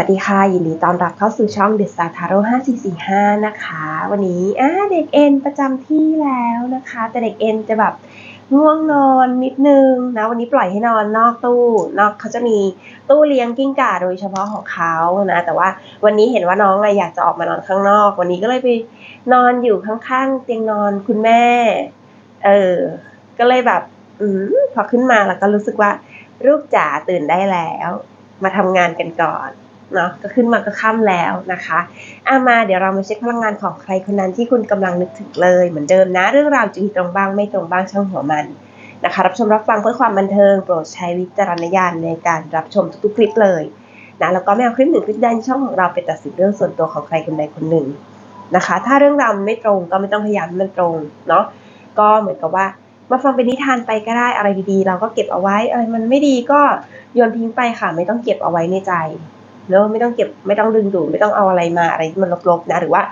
วัสดีค่ะ ยินดีต้อนรับเข้าสู่ช่อง The Star Tarot 5445 นะคะ วันนี้อ่าเด็กเอ็นประจำที่แล้วนะคะ แต่เด็กเอ็นจะแบบง่วงนอนนิดนึงนะ วันนี้ปล่อยให้นอนนอกตู้ นอกเขาจะมีตู้เลี้ยงกิ้งก่าโดยเฉพาะของเขานะ แต่ว่าวันนี้เห็นว่าน้องอะอยากจะออกมานอนข้างนอก วันนี้ก็เลยไปนอนอยู่ข้างๆ เตียงนอนคุณแม่ เออ ก็เลยแบบ อืมพอขึ้นมาแล้วก็รู้สึกว่าลูกจ๋าตื่นได้แล้ว มาทำงานกันก่อน เนาะก็ขึ้นมาก็ค่ำแล้วนะคะอามาเดี๋ยวเรามาเช็คพลังงานของใครคนนั้นที่คุณกำลังนึกถึงเลยเหมือนเดิมนะ เรื่องราวจะมีตรงบ้างไม่ตรงบ้างช่างหัวมันนะคะรับชมรับฟังเพื่อความบันเทิงโปรดใช้วิจารณญาณในการรับชมทุกๆคลิปเลยนะแล้วก็ไม่เอาคลิปหนึ่งคลิปใดในช่องของเราไปตัดสินเรื่องส่วนตัวของใครคนใดคนหนึ่งนะคะ ถ้าเรื่องราวมันไม่ตรงก็ไม่ต้องพยายามให้มันตรงเนาะก็เหมือนกับว่ามาฟังเป็นนิทานไปก็ได้อะไรดีๆ เราก็เก็บเอาไว้อะไรมันไม่ดีก็โยนทิ้งไปค่ะ ไม่ต้องเก็บเอาไว้ในใจ เนอะไม่ต้องเก็บไม่ต้องดึงดูดไม่ต้องเอาอะไรมาอะไรที่มันลบๆนะหรือว่า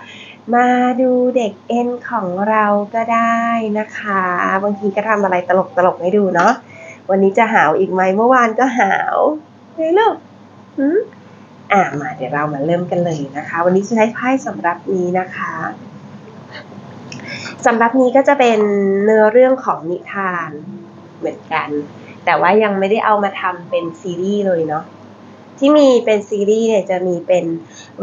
มาดูเด็กเอ็นของเราก็ได้นะคะ บางทีก็ทำอะไรตลกๆให้ดูเนาะวันนี้จะหาวอีกไหมเมื่อวานก็หาวเฮ้ยลูกหืมอ่ามาเดี๋ยวเรามาเริ่มกันเลยนะคะ วันนี้จะใช้ไพ่สำหรับนี้นะคะสำหรับนี้ก็จะเป็นเนื้อเรื่องของนิทานเหมือนกัน แต่ว่ายังไม่ได้เอามาทำเป็นซีรีส์เลยเนาะ ที่มีเป็นซีรีส์เนี่ยจะมีเป็น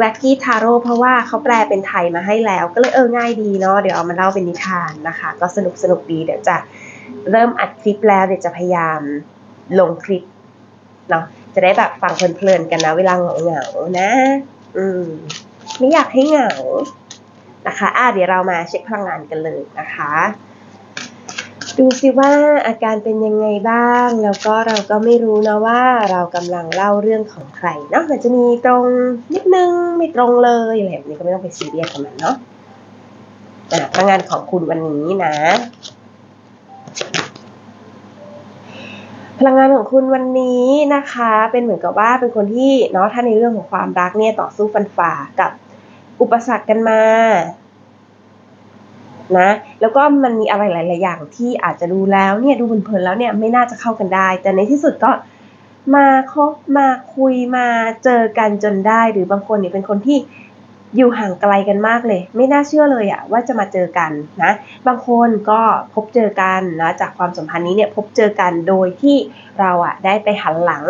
w a c k y Taro เพราะว่าเขาแปลเป็นไทยมาให้แล้ว ก็เลยเออง่ายดีเนาะเดี๋ยวเอามาเล่าเป็นนิทานนะคะ ก็สนุกสนุกดีเดี๋ยวจะเริ่มอัดคลิปแล้วเดี๋ยวจะพยายามลงคลิปเนาะจะได้แบบฟังเพลินๆกันนะ เวลาเหงาๆนะ อืม ไม่อยากให้เหงานะคะ อะเดี๋ยวเรามาเช็คพลังงานกันเลยนะคะ ดูสิว่าอาการเป็นยังไงบ้าง แล้วก็เราก็ไม่รู้นะว่าเรากำลังเล่าเรื่องของใครเนาะมันจะมีตรงนิดนึงไม่ตรงเลยอะไรแบบนี้ก็ไม่ต้องไปซีเรียสกับมันเนาะอะพลังงานของคุณวันนี้นะ พลังงานของคุณวันนี้นะคะ เป็นเหมือนกับว่าเป็นคนที่เนาะถ้าในเรื่องของความรักเนี่ยต่อสู้ฟันฝ่ากับอุปสรรคกันมา นะ แล้วก็มันมีอะไรหลาย ๆ อย่างที่อาจจะดูแล้วเนี่ยดูเพลินๆแล้วเนี่ยไม่น่าจะเข้ากันได้ แต่ในที่สุดก็มาคบมาคุยมาเจอกันจนได้ หรือบางคนเนี่ยเป็นคนที่อยู่ห่างไกลกันมากเลย ไม่น่าเชื่อเลยอะว่าจะมาเจอกันนะ บางคนก็พบเจอกันนะจากความสัมพันธ์นี้เนี่ยพบเจอกันโดยที่เราอะได้ไปหันหลัง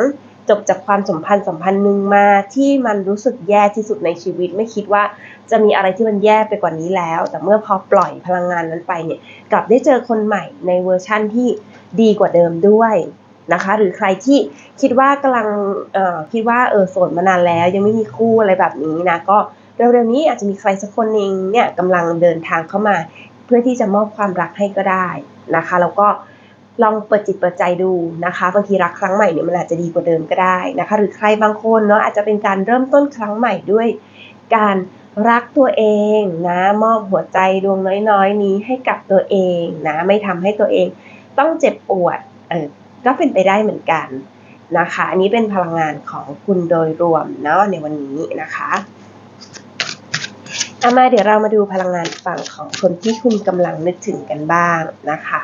จบจากความสัมพันธ์สัมพันธ์หนึ่งมาที่มันรู้สึกแย่ที่สุดในชีวิต ไม่คิดว่าจะมีอะไรที่มันแย่ไปกว่านี้แล้ว แต่เมื่อพอปล่อยพลังงานนั้นไปเนี่ยกลับได้เจอคนใหม่ในเวอร์ชั่นที่ดีกว่าเดิมด้วยนะคะ หรือใครที่คิดว่ากำลังคิดว่าเออโสดมานานแล้ว ยังไม่มีคู่อะไรแบบนี้นะก็เร็วๆนี้อาจจะมีใครสักคนหนึ่งเนี่ยกำลังเดินทางเข้ามา เพื่อที่จะมอบความรักให้ก็ได้นะคะ แล้วก็ ลองเปิดจิตเปิดใจดูนะคะบางทีรักครั้งใหม่เนี่ยมันอาจจะดีกว่าเดิมก็ได้นะคะ หรือใครบางคนเนาะอาจจะเป็นการเริ่มต้นครั้งใหม่ด้วย การรักตัวเองนะมอบหัวใจดวงน้อยๆ นี้ให้กับตัวเองนะไม่ทำให้ตัวเองต้องเจ็บปวดเออก็เป็นไปได้เหมือนกันนะคะอันนี้เป็นพลังงานของคุณโดยรวมเนาะในวันนี้นะคะเอามาเดี๋ยวเรามาดูพลังงานฝั่งของคนที่คุณกำลังนึกถึงกันบ้างนะคะ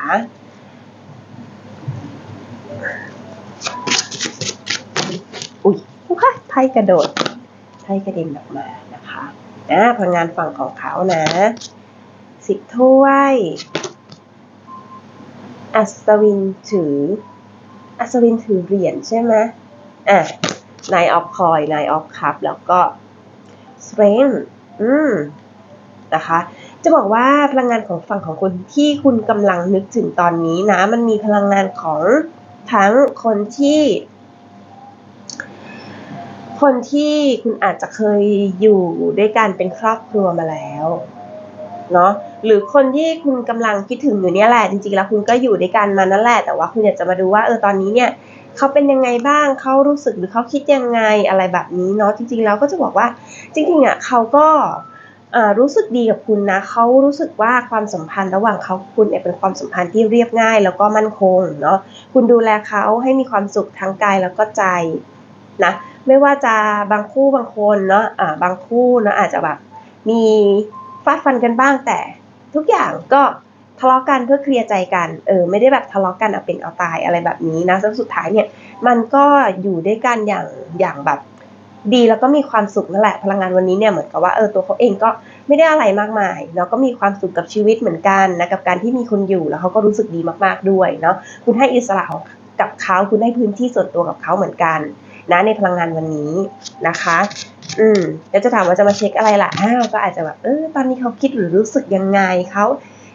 อุ้ยค่ะ ไพ่กระโดด ไพ่กระเด็นออกมานะคะนะพลังงานฝั่งของเขานะ สิบถ้วย อัศวินถือ อัศวินถือเหรียญใช่ไหมอะนายออฟคอยนายออฟคัพแล้วก็ strength อืมนะคะจะบอกว่าพลังงานของฝั่งของคุณที่คุณกำลังนึกถึงตอนนี้นะ มันมีพลังงานของทั้งคนที่ คนที่คุณอาจจะเคยอยู่ด้วยกันเป็นครอบครัวมาแล้วเนาะหรือคนที่คุณกำลังคิดถึงอยู่เนี่ยแหละจริงๆแล้วคุณก็อยู่ด้วยกันมานั่นแหละ แต่ว่าคุณอยากจะมาดูว่าเออตอนนี้เนี่ยเขาเป็นยังไงบ้างเขารู้สึกหรือเขาคิดยังไงอะไรแบบนี้เนาะจริงๆแล้วก็จะบอกว่าจริงๆอะเขาก็รู้สึกดีกับคุณนะเขารู้สึกว่าความสัมพันธ์ระหว่างเขาคุณเนี่ยเป็นความสัมพันธ์ที่เรียบง่าย แล้วก็มั่นคงเนาะคุณดูแลเขาให้มีความสุขทั้งกายแล้วก็ใจ นะไม่ว่าจะบางคู่บางคนเนาะอ่าบางคู่เนาะอาจจะแบบมีฟาดฟันกันบ้างแต่ ทุกอย่างก็ทะเลาะกันเพื่อเคลียร์ใจกัน เออไม่ได้แบบทะเลาะกันเอาเป็นเอาตายอะไรแบบนี้นะแล้วสุดท้ายเนี่ยมันก็อยู่ด้วยกันอย่างอย่างแบบดีแล้วก็มีความสุขนั่นแหละพลังงานวันนี้เนี่ยเหมือนกับว่าเออตัวเขาเองก็ไม่ได้อะไรมากมายเนาะก็มีความสุขกับชีวิตเหมือนกันนะกับการที่มีคุณอยู่แล้วเขาก็รู้สึกดีมากๆด้วยเนาะคุณให้อิสระของกับเขาคุณให้พื้นที่ส่วนตัวกับเขาเหมือนกัน นะในพลังงานวันนี้นะคะ อืมแล้วจะถามว่าจะมาเช็คอะไรล่ะอ้าวก็อาจจะแบบเออตอนนี้เขาคิดหรือรู้สึกยังไงเขา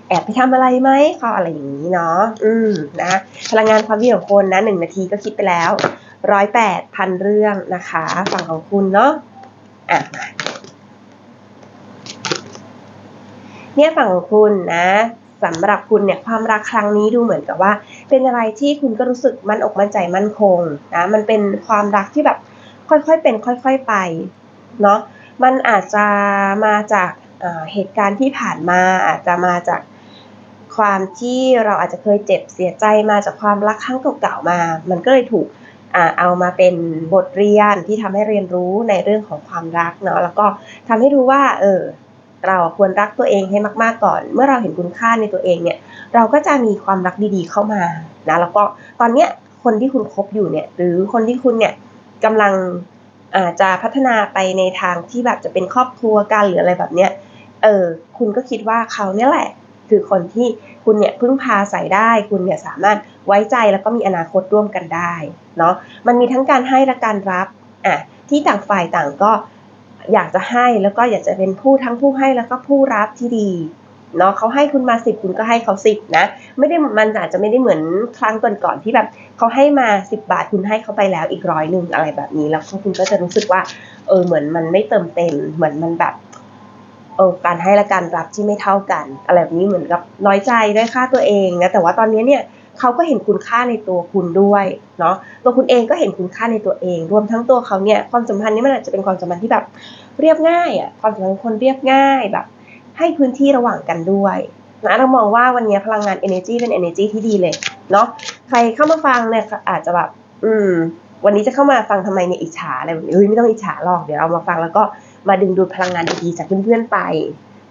แอบไปทำอะไรไหมเขาอะไรอย่างนี้เนาะอืมนะพลังงานความคิดของคนนะหนึ่งนาทีก็คิดไปแล้วร้อยแปดพันเรื่องนะคะ ฝั่งของคุณเนาะอะมาเนี่ยฝั่งของคุณนะ สำหรับคุณเนี่ยความรักครั้งนี้ดูเหมือนกับว่า เป็นอะไรที่คุณก็รู้สึกมั่นอกมั่นใจมั่นคงนะมันเป็นความรักที่แบบค่อยๆเป็นค่อยๆไปเนาะมันอาจจะมาจากเหตุการณ์ที่ผ่านมาอาจจะมาจากความที่เราอาจจะเคยเจ็บเสียใจมาจากความรักครั้งเก่าๆมา มันก็เลยถูกเอามาเป็นบทเรียนที่ทำให้เรียนรู้ในเรื่องของความรักเนาะแล้วก็ทำให้รู้ว่าเออ เราควรรักตัวเองให้มาก ๆก่อน เมื่อเราเห็นคุณค่าในตัวเองเนี่ยเราก็จะมีความรักดีๆเข้ามานะแล้วก็ตอนเนี้ยคนที่คุณคบอยู่เนี่ยหรือคนที่คุณเนี่ยกำลังอาจจะพัฒนาไปในทางที่แบบจะเป็นครอบครัวกันหรืออะไรแบบเนี้ยเออคุณก็คิดว่าเขาเนี่ยแหละ คือคนที่คุณเนี่ยพึ่งพาใส่ได้ คุณเนี่ยสามารถไว้ใจแล้วก็มีอนาคตร่วมกันได้เนาะมันมีทั้งการให้และการรับอะที่ต่างฝ่ายต่างก็ อยากจะให้แล้วก็อยากจะเป็นผู้ทั้งผู้ให้แล้วก็ผู้รับที่ดีเนาะเขาให้คุณมาสิบคุณก็ให้เขาสิบนะ ไม่ได้มันอาจจะไม่ได้เหมือนครั้งก่อนๆที่แบบเขาให้มาสิบบาทคุณให้เขาไปแล้วอีกร้อยหนึ่งอะไรแบบนี้ แล้วคุณก็จะรู้สึกว่า เออเหมือนมันไม่เติมเต็มเหมือนมันแบบเออการให้และการรับที่ไม่เท่ากัน อะไรแบบนี้เหมือนกับน้อยใจด้วยค่าตัวเองนะแต่ว่าตอนนี้เนี่ย เขาก็เห็นคุณค่าในตัวคุณด้วยเนาะตัวคุณเองก็เห็นคุณค่าในตัวเอง รวมทั้งตัวเขาเนี่ยความสัมพันธ์นี้มันอาจจะเป็นความสัมพันธ์ที่แบบเรียบง่ายอะความสัมพันธ์คนเรียบง่ายแบบ ให้พื้นที่ระหว่างกันด้วยนะเรามองว่าวันนี้พลังงาน energy เป็น energy ที่ดีเลยเนาะใครเข้ามาฟังเนี่ยอาจจะแบบ อืม วันนี้จะเข้ามาฟังทำไมเนี่ยอิจฉาอะไรแบบนี้เฮ้ยไม่ต้องอิจฉาหรอกเดี๋ยวเรามาฟังแล้วก็มาดึงดูดพลังงานดีๆจากเพื่อนๆไป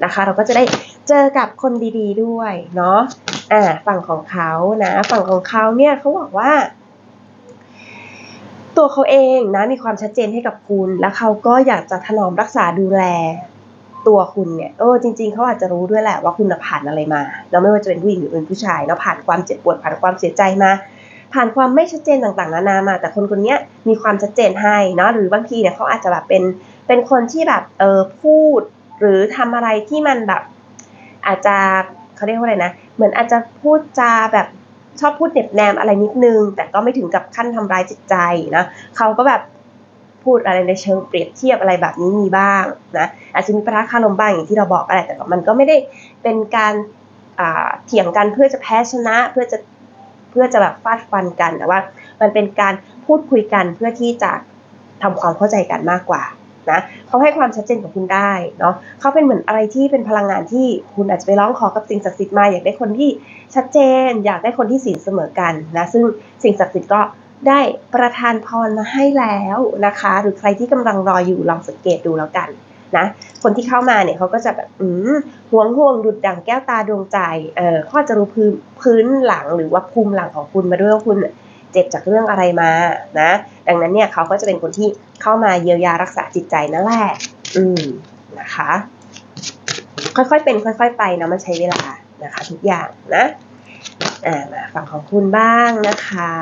นะคะ เราก็จะได้เจอกับคนดีๆด้วยเนาะอ่าฝั่งของเขานะ ฝั่งของเขาเนี่ยเขาบอกว่า ตัวเขาเองนะมีความชัดเจนให้กับคุณ แล้วเขาก็อยากจะถนอมรักษาดูแลตัวคุณเนี่ยเออจริง ๆเขาอาจจะรู้ด้วยแหละว่าคุณผ่านอะไรมาเราไม่ว่าจะเป็นผู้หญิงหรือเป็นผู้ชายเราผ่านความเจ็บปวดผ่านความเสียใจมา ผ่านความไม่ชัดเจนต่างๆนานามา แต่คนคนนี้มีความชัดเจนให้เนาะหรือบางทีเนี่ยเขาอาจจะแบบเป็นเป็นคนที่แบบเออพูด หรือทำอะไรที่มันแบบ อาจจะเขาเรียกว่าอะไรนะ เหมือนอาจจะพูดจาแบบชอบพูดเด็บแนมอะไรนิดนึง แต่ก็ไม่ถึงกับขั้นทำร้ายจิตใจนะเขาก็แบบพูดอะไรในเชิงเปรียบเทียบอะไรแบบนี้มีบ้างนะอาจจะมีประทะคารมบ้างอย่างที่เราบอกอะไรแต่มันก็ไม่ได้เป็นการเถียงกันเพื่อจะแพ้ชนะเพื่อจะเพื่อจะแบบฟาดฟันกันแต่ว่า มันเป็นการพูดคุยกันเพื่อที่จะทำความเข้าใจกันมากกว่า นะเขาให้ความชัดเจนกับคุณได้เนาะเขาเป็นเหมือนอะไรที่เป็นพลังงานที่คุณอาจจะไปร้องขอกับสิ่งศักดิ์สิทธิ์มาอยากได้คนที่ชัดเจน อยากได้คนที่สีเสมอกันนะซึ่งสิ่งศักดิ์สิทธิ์ก็ได้ประทานพรมาให้แล้วนะคะ หรือใครที่กำลังรออยู่ลองสังเกตดูแล้วกันนะคนที่เข้ามาเนี่ยเขาก็จะแบบอืมห่วงห่วงดุดดังแก้วตาดวงใจเออเขาจะรู้พื้นพื้นหลังหรือว่าภูมิหลังของคุณมาด้วยว่าคุณ เจ็บจากเรื่องอะไรมานะดังนั้นเนี่ยเขาก็จะเป็นคนที่เข้ามาเยียวยารักษาจิตใจนั่นแหละอืมนะคะ ค่อยๆเป็นค่อย ๆ ไปนะมันใช้เวลานะคะ ทุกอย่างนะอ่ามาฝั่งของคุณบ้างนะคะ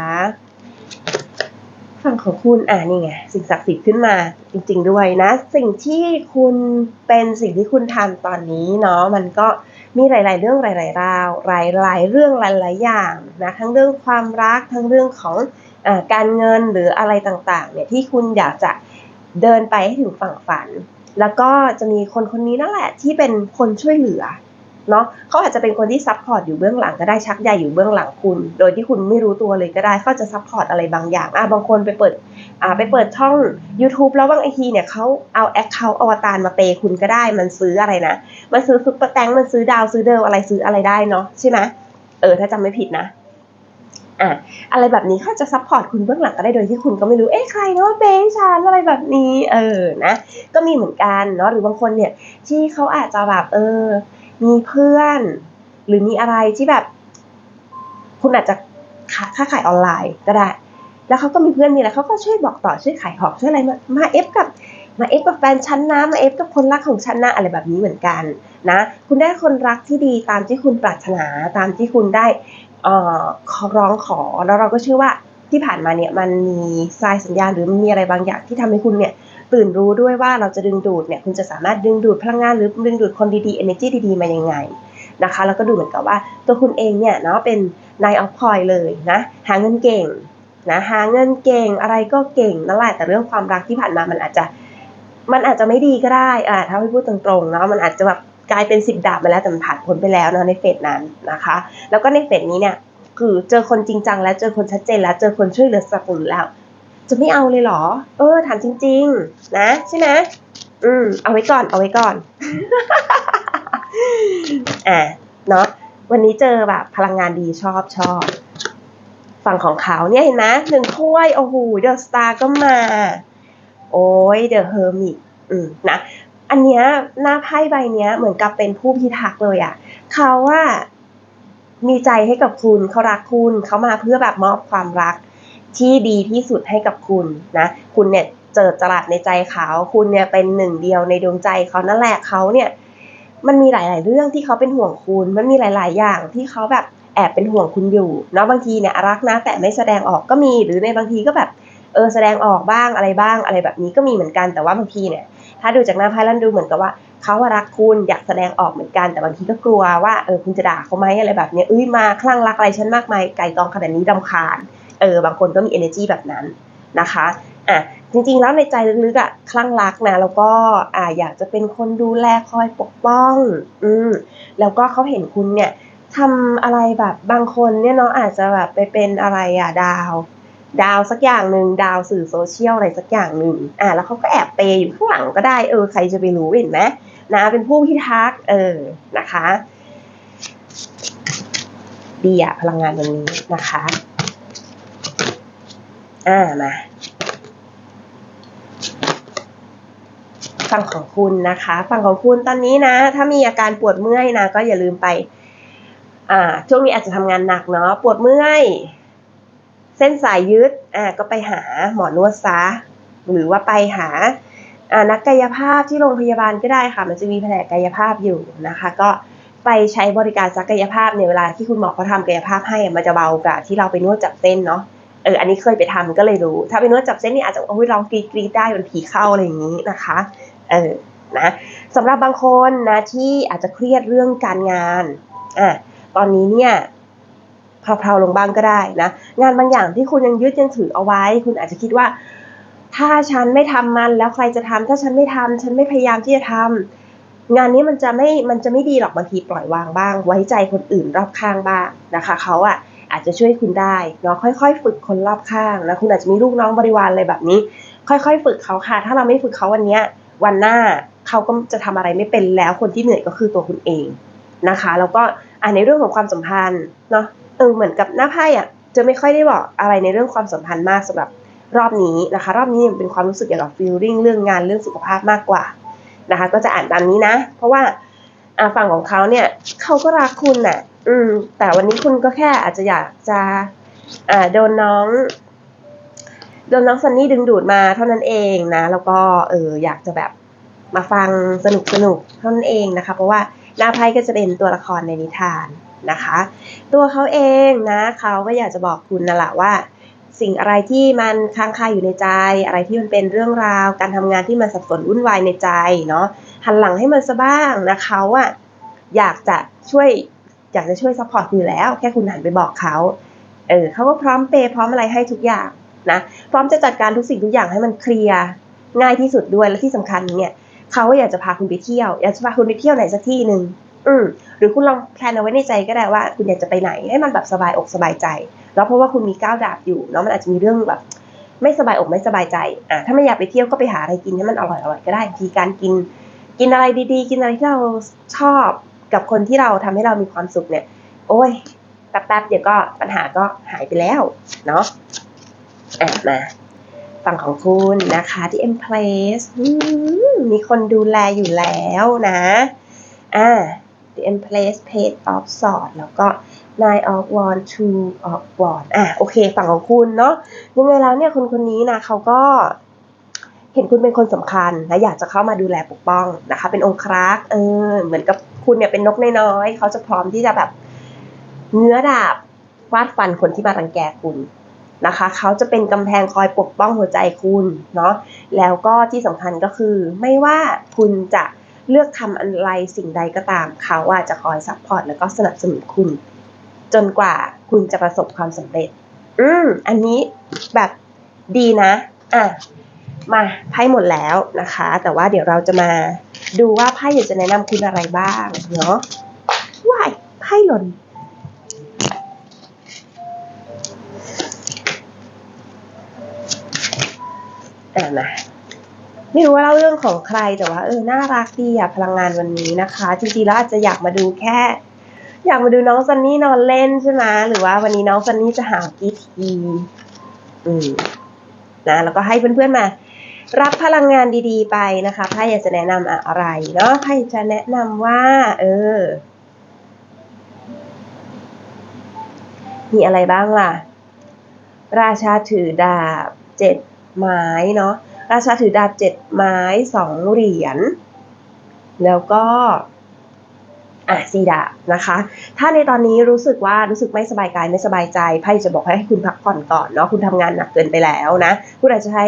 ฝั่งของคุณอ่านี่ไงสิ่งศักดิ์สิทธิ์ขึ้นมาจริง ๆ ด้วยนะ สิ่งที่คุณเป็นสิ่งที่คุณทำตอนนี้เนาะมันก็ มีหลาย ๆ เรื่องหลายๆราว หลาย ๆ เรื่องหลาย ๆ อย่างนะทั้งเรื่องความรักทั้งเรื่องของอการเงินหรืออะไรต่าง ๆ เนี่ยที่คุณอยากจะเดินไปให้ถึงฝั่งฝัน แล้วก็จะมีคนคนนี้นั่นแหละที่เป็นคนช่วยเหลือ เนาะเขาอาจจะเป็นคนที่ซัพพอร์ตอยู่เบื้องหลังก็ได้ชักใหญ่อยู่เบื้องหลังคุณ โดยที่คุณไม่รู้ตัวเลยก็ได้เขาจะซัพพอร์ตอะไรบางอย่างอะบางคนไปเปิดอ่าไปเปิดช่อง YouTube แล้วบางไอทีเนี่ยเขาเอาแอคเคาท์อวตารมาเปย์คุณก็ได้มันซื้ออะไรนะมันซื้อซุปเปอร์แตงมันซื้อดาวซื้อเดิมอะไรซื้ออะไรได้เนาะใช่ไหมเออถ้าจำไม่ผิดนะอะอะไรแบบนี้เขาจะซัพพอร์ตคุณเบื้องหลังก็ได้โดยที่คุณก็ไม่รู้ เอ๊ะใครเนาะเบย์ฉันอะไรแบบนี้ เออนะ ก็มีเหมือนกันเนาะหรือบางคนเนี่ยที่เขาอาจจะแบบเออ มีเพื่อน หรือมีอะไรที่แบบ คุณอาจจะค้าขายออนไลน์ก็ได้ แล้วเขาก็มีเพื่อนมีอะไรเขาก็ช่วยบอกต่อช่วยขายของช่วยอะไรมามาเอฟกับมาเอฟกับแฟนชั้นนะมาเอฟกับคนรักของฉันนะอะไรแบบนี้เหมือนกันนะ คุณได้คนรักที่ดีตามที่คุณปรารถนาตามที่คุณได้ออขอร้องขอแล้วเราก็เชื่อว่าที่ผ่านมาเนี่ยมันมีสายสัญญาณหรือมีอะไรบางอย่างที่ทำให้คุณเนี่ย ตื่นรู้ด้วยว่าเราจะดึงดูดเนี่ยคุณจะสามารถดึงดูดพลังงานหรือดึงดูดคนดีๆ energy ดีๆ มายังไงนะคะแล้วก็ดูเหมือนกับว่าตัวคุณเองเนี่ยเนาะเป็น nine of coin เลยนะหาเงินเก่งนะหาเงินเก่งอะไรก็เก่งนั่นแหละแต่เรื่องความรักที่ผ่านมามันอาจจะมันอาจจะไม่ดีก็ได้อ่าถ้าให้พูดตรงๆเนาะมันอาจจะแบบกลายเป็นสิบดาบมาแล้วแต่มันผ่านพ้นไปแล้วนะในเฟสนั้นนะคะ แล้วก็ในเฟสนี้เนี่ยคือเจอคนจริงจังแล้วเจอคนชัดเจนแล้วเจอคนช่วยเหลือสนับสนุนแล้ว จะไม่เอาเลยเหรอ เออ ถามจริง ๆ นะใช่ไหมอืม เอาไว้ก่อน เอาไว้ก่อน อะเนาะ วันนี้เจอแบบพลังงานดีชอบชอบ ฝั่งของเขาเนี่ยเห็นไหมหนึ่งถ้วย โอ้โห เดอะสตาร์ก็มา โอ้ยเดอะเฮอร์มิตอืม นะ อันเนี้ยหน้าไพ่ใบเนี้ย เหมือนกับเป็นผู้พิทักษ์เลยอะ่ะ เขาว่ามีใจให้กับคุณ เขารักคุณ เขามาเพื่อแบบมอบความรัก ที่ดีที่สุดให้กับคุณนะ คุณเนี่ยเจิดจรัสในใจเขา คุณเนี่ยเป็นหนึ่งเดียวในดวงใจเขานั่นแหละเขาเนี่ย มันมีหลาย ๆ เรื่องที่เขาเป็นห่วงคุณ มันมีหลาย ๆ อย่างที่เขาแบบแอบเป็นห่วงคุณอยู่เนาะบางทีเนี่ยรักนะแต่ไม่แสดงออกก็มี หรือในบางทีก็แบบเออแสดงออกบ้างอะไรบ้างอะไรแบบนี้ก็มีเหมือนกันแต่ว่าบางทีเนี่ยถ้าดูจากหน้าไพ่แล้วดูเหมือนกับว่าเขาารักคุณอยากแสดงออกเหมือนกันแต่บางทีก็กลัวว่าเออคุณจะด่าเขาไหมอะไรแบบนี้เอ้ยมาคลั่งรักอะไรฉันมากมายไก่ตองขนาดนี้ดำคาญ เออบางคนก็มี energy แบบนั้นนะคะอะจริงๆแล้วในใจลึกๆอะคลั่งรักนะแล้วก็อ่าอยากจะเป็นคนดูแลคอยปกป้องอืมแล้วก็เขาเห็นคุณเนี่ยทำอะไรแบบบางคนเนี่ยเนาะอาจจะแบบไปเป็นอะไรอะดาว ดาวสักอย่างหนึ่งดาวสื่อโซเชียลอะไรสักอย่างหนึ่งอ่าแล้วเขาก็แอบเปย์อยู่ข้างหลังก็ได้เออใครจะไปรู้เห็นไหมนะเป็นผู้พิทักษ์เออนะคะ ดีอะพลังงานวันนี้นะคะ อ่ามา ฝั่งของคุณนะคะ ฝั่งของคุณตอนนี้นะ ถ้ามีอาการปวดเมื่อยนะ ก็อย่าลืมไป อ่า ช่วงนี้อาจจะทำงานหนักเนาะ ปวดเมื่อย เส้นสายยืดอ่า ก็ไปหาหมอนวดซะ หรือว่าไปหาอ่านักกายภาพที่โรงพยาบาลก็ได้ค่ะ มันจะมีแผนกกายภาพอยู่นะคะ ก็ไปใช้บริการซักกายภาพในเวลาที่คุณหมอเขาทำกายภาพให้มันจะเบากว่าที่เราไปนวดจับเส้นเนาะ เอออันนี้เคยไปทำก็เลยรู้ ถ้าไปนวดจับเส้นนี่อาจจะโอ้ยร้องกรีดกรีดได้เป็นผีเข้าอะไรอย่างนี้นะคะเออนะสำหรับบางคนนะที่อาจจะเครียดเรื่องการงานอะตอนนี้เนี่ยเพลาๆลงบ้างก็ได้นะงานบางอย่างที่คุณยังยึดยังถือเอาไว้ คุณอาจจะคิดว่า ถ้าฉันไม่ทำมันแล้วใครจะทำถ้าฉันไม่ทำฉันไม่พยายามที่จะทำงานนี้มันจะไม่มันจะไม่ดีหรอกบางทีปล่อยวางบ้าง ไว้ใจคนอื่นรอบข้างบ้างนะคะเขาอะ อาจจะช่วยคุณได้เนาะค่อยๆ ฝึกคนรอบข้าง แล้วคุณอาจจะมีลูกน้องบริวารอะไรแบบนี้ ค่อยๆ ฝึกเขาค่ะ ถ้าเราไม่ฝึกเขาวันนี้วันหน้าเขาก็จะทำอะไรไม่เป็นแล้วคนที่เหนื่อยก็คือตัวคุณเองนะคะ แล้วก็อ่าในเรื่องของความสัมพันธ์เนาะเออเหมือนกับหน้าไพ่อะจะไม่ค่อยได้บอกอะไรในเรื่องความสัมพันธ์มากสำหรับรอบนี้นะคะ รอบนี้เป็นความรู้สึกเกี่ยวกับฟีลลิ่งเรื่องงานเรื่องสุขภาพมากกว่านะคะ ก็จะอ่านตามนี้นะ เพราะว่าอ่าฝั่งของเขาเนี่ยเขาก็รักคุณน่ะ อืม แต่วันนี้คุณก็แค่อาจจะอยากจะอ่าโดนน้องโดนน้องซันนี่ดึงดูดมาเท่านั้นเองนะ แล้วก็เอออยากจะแบบมาฟังสนุกสนุกเท่านั้นเองนะคะ เพราะว่าหน้าไพ่ก็จะเป็นตัวละครในนิทานนะคะ ตัวเขาเองนะเขาก็อยากจะบอกคุณนั่นแหละว่า สิ่งอะไรที่มันค้างคาอยู่ในใจ อะไรที่มันเป็นเรื่องราว การทำงานที่มันสับสนวุ่นวายในใจเนาะหันหลังให้มันซะบ้างนะเขาอะอยากจะช่วย อยากจะช่วยซัพพอร์ตอยู่แล้ว แค่คุณหันไปบอกเขา เออเขาก็พร้อมเปย์พร้อมอะไรให้ทุกอย่างนะ พร้อมจะจัดการทุกสิ่งทุกอย่างให้มันเคลียร์ง่ายที่สุดด้วย และที่สำคัญเนี่ยเขาอยากจะพาคุณไปเที่ยว อยากจะพาคุณไปเที่ยวไหนสักที่หนึ่งอืมหรือคุณลองแพลนเอาไว้ในใจก็ได้ว่า คุณอยากจะไปไหนให้มันแบบสบายอกสบายใจ แล้วเพราะว่าคุณมีก้าวดาบอยู่เนาะมันอาจจะมีเรื่องแบบ ไม่สบายอกไม่สบายใจอะถ้าไม่อยากไปเที่ยวก็ไปหาอะไรกินให้มันอร่อยอร่อยก็ได้ทีการกิน กินอะไรดีๆ กินอะไรที่เราชอบ กับคนที่เราทำให้เรามีความสุขเนี่ย โอ้ยแป๊บๆเดี๋ยวก็ปัญหาก็หายไปแล้วเนาะอะมาฝั่งของคุณนะคะที่ M Place มีคนดูแลอยู่แล้วนะอ่า The M Place Page of Sword แล้วก็ nine of Wand two of Wand อะโอเค ฝั่งของคุณเนาะยังไงแล้วเนี่ยคนคนนี้นะเขาก็เห็นคุณเป็นคนสำคัญและอยากจะเข้ามาดูแลปกป้องนะคะ เป็นองครักษ์เออเหมือนกับ คุณเนี่ยเป็นนกน้อยๆเขาจะพร้อมที่จะแบบเนื้อดาบฟาดฟันคนที่มารังแกคุณนะคะเขาจะเป็นกำแพงคอยปกป้องหัวใจคุณเนาะแล้วก็ที่สำคัญก็คือ ไม่ว่าคุณจะเลือกทำอะไรสิ่งใดก็ตามเขาอาจจะคอยซัพพอร์ตแล้วก็สนับสนุนคุณ จนกว่าคุณจะประสบความสำเร็จ อืมอันนี้แบบดีนะ อะ มาไพ่หมดแล้วนะคะ แต่ว่าเดี๋ยวเราจะมา ดูว่าไพ่อยากจะแนะนำคุณอะไรบ้างเนาะว้ายไพ่หล่นอ่านะไม่รู้ว่าเล่าเรื่องของใครแต่ว่าเออน่ารักดีอะพลังงานวันนี้นะคะ จริงๆแล้วอาจจะอยากมาดูแค่ อยากมาดูน้องซันนี่นอนเล่นใช่ไหมหรือว่าวันนี้น้องซันนี่จะหากีทีอืมนะแล้วก็ให้เพื่อนๆมา รับพลังงานดีๆ ไปนะคะไพ่อยากจะแนะนำอะไรเนาะไพ่จะแนะนำว่า เออ มีอะไรบ้างล่ะ ราชาถือดาบเจ็ดไม้เนาะราชาถือดาบเจ็ดไม้สองเหรียญแล้วก็อะสีดาบนะคะ ถ้าในตอนนี้รู้สึกว่ารู้สึกไม่สบายกายไม่สบายใจไพ่จะบอกให้คุณพักผ่อนก่อนเนาะคุณทำงานหนักเกินไปแล้วนะ คุณอาจจะใช้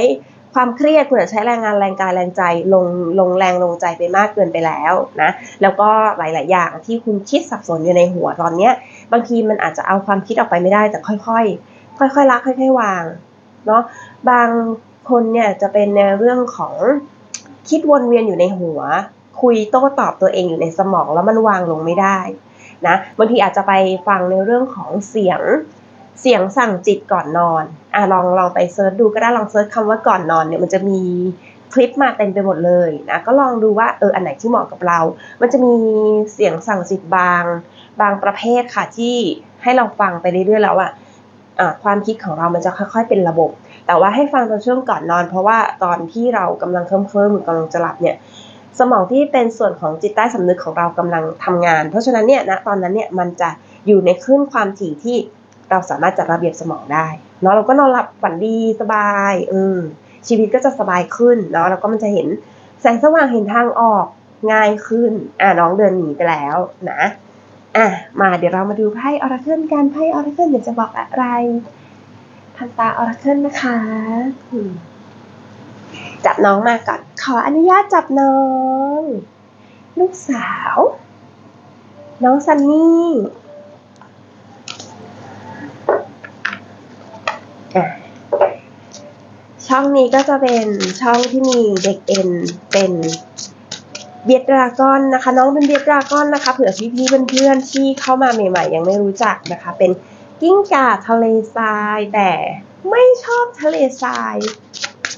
ความเครียดคุณอาจจะใช้แรงงานแรงกายแรงใจลงลงแรงลงใจไปมากเกินไปแล้วนะแล้วก็หลาย ๆ อย่างที่คุณคิดสับสนอยู่ในหัวตอนเนี้ยบางทีมันอาจจะเอาความคิดออกไปไม่ได้แต่ค่อย ๆ ค่อย ๆ ละค่อย ๆ วางเนาะบางคนเนี่ยจะเป็นในเรื่องของคิดวนเวียนอยู่ในหัว คุยโต้ตอบตัวเองอยู่ในสมองแล้วมันวางลงไม่ได้นะบางทีอาจจะไปฟังในเรื่องของเสียง เสียงสั่งจิตก่อนนอนอะลองลองไปเซิร์ชดูก็ได้ลองเซิร์ชคำว่าก่อนนอนเนี่ยมันจะมีคลิปมาเต็มไปหมดเลยนะก็ลองดูว่าเอออันไหนที่เหมาะกับเรา มันจะมีเสียงสั่งจิตบาง บางประเภทค่ะที่ให้เราฟังไปเรื่อยๆแล้วอะอะความคิดของเรามันจะค่อยๆเป็นระบบ แต่ว่าให้ฟังตอนช่วงก่อนนอน เพราะว่าตอนที่เรากำลังเคลิ้มเคลิ้มกำลังจะหลับเนี่ยสมองที่เป็นส่วนของจิตใต้สำนึกของเรากำลังทำงาน เพราะฉะนั้นเนี่ยณตอนนั้นเนี่ยมันจะอยู่ในคลื่นความถี่ที่ เราสามารถจัดระเบียบสมองได้เนาะเราก็นอนหลับฝันดีสบายเอืมชีวิตก็จะสบายขึ้นเนาะแล้วก็มันจะเห็นแสงสว่างเห็นทางออกง่ายขึ้น อะน้องเดินหนีไปแล้วนะอะมาเดี๋ยวเรามาดูไพ่ออราเคิลกันไพ่ออราเคิลเดี๋ยวจะบอกอะไรพันตาออราเคิลนะคะจับน้องมาก่อนขออนุญาตจับน้อง ลูกสาว น้องซันนี่อะ ช่องนี้ก็จะเป็นช่องที่มีเด็กเอ็นเป็นเบียดรากอนนะคะ น้องเป็นเบียดรากอนนะคะ เผื่อพี่ๆเพื่อนๆที่เข้ามาใหม่ๆ ยังไม่รู้จักนะคะ เป็นกิ้งก่าทะเลทราย แต่ไม่ชอบทะเลทราย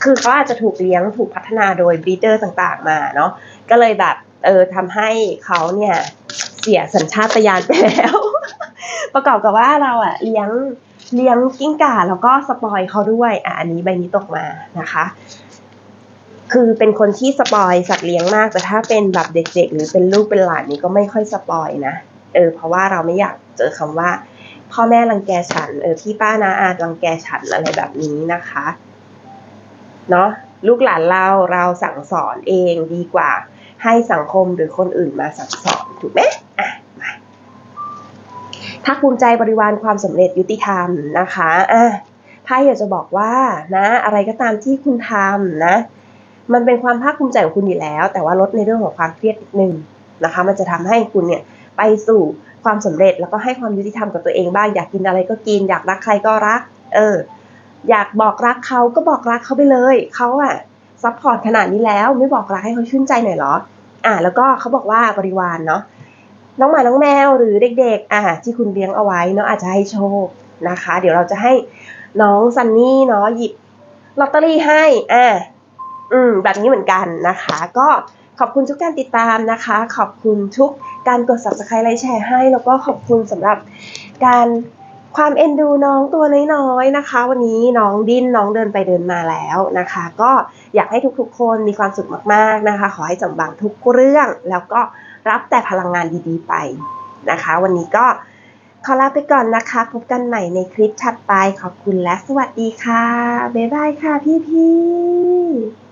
คือเขาอาจจะถูกเลี้ยงถูกพัฒนาโดยบรีเดอร์ต่างๆมาเนาะก็เลยแบบเออทำให้เขาเนี่ยเสียสัญชาตญาณไปแล้ว ประกอบกับว่าเราอะเลี้ยง เลี้ยงกิ้งก่าแล้วก็สปอยเขาด้วยอะอันนี้ใบนี้ตกมานะคะ คือเป็นคนที่สปอยสัตว์เลี้ยงมาก แต่ถ้าเป็นแบบเด็กๆ หรือเป็นลูกเป็นหลานนี่ก็ไม่ค่อยสปอยนะเออเพราะว่าเราไม่อยากเจอคำว่า พ่อแม่รังแกฉันเออพี่ป้านาอารังแกฉันอะไรแบบนี้นะคะเนาะลูกหลานเราเราสั่งสอนเองดีกว่า ให้สังคมหรือคนอื่นมาสั่งสอนถูกไหมอะ ภาคภูมิใจบริวารความสำเร็จยุติธรรมนะคะอะไพ่อยากจะบอกว่านะอะไรก็ตามที่คุณทำนะ มันเป็นความภาคภูมิใจของคุณอยู่แล้ว แต่ว่าลดในเรื่องของความเครียดนิดนึงนะคะ มันจะทำให้คุณเนี่ยไปสู่ความสำเร็จแล้วก็ให้ความยุติธรรมกับตัวเองบ้างอยากกินอะไรก็กิน อยากรักใครก็รัก เออ อยากบอกรักเขาก็บอกรักเขาไปเลยเขาอะซัพพอร์ตขนาดนี้แล้วไม่บอกรักให้เขาชื่นใจหน่อยเหรอ อ่า แล้วก็เขาบอกว่าบริวารเนาะ น้องหมาน้องแมวหรือเด็กๆอ่าที่คุณเลี้ยงเอาไว้เนาะอาจจะให้โชคนะคะ เดี๋ยวเราจะให้น้องซันนี่เนาะหยิบลอตเตอรี่ให้อ่าอืมแบบนี้เหมือนกันนะคะ ก็ขอบคุณทุกการติดตามนะคะ ขอบคุณทุกการกด subscribe ไลค์แชร์ให้ แล้วก็ขอบคุณสำหรับการความเอ็นดูน้องตัวน้อยๆนะคะ วันนี้น้องดิ้นน้องเดินไปเดินมาแล้วนะคะ ก็อยากให้ทุกๆคนมีความสุขมากๆนะคะ ขอให้จำบังทุกเรื่องแล้วก็ รับแต่พลังงานดีๆไปนะคะ วันนี้ก็ขอลาไปก่อนนะคะ พบกันใหม่ในคลิปถัดไป ขอบคุณและสวัสดีค่ะ บ๊ายบายค่ะพี่ๆ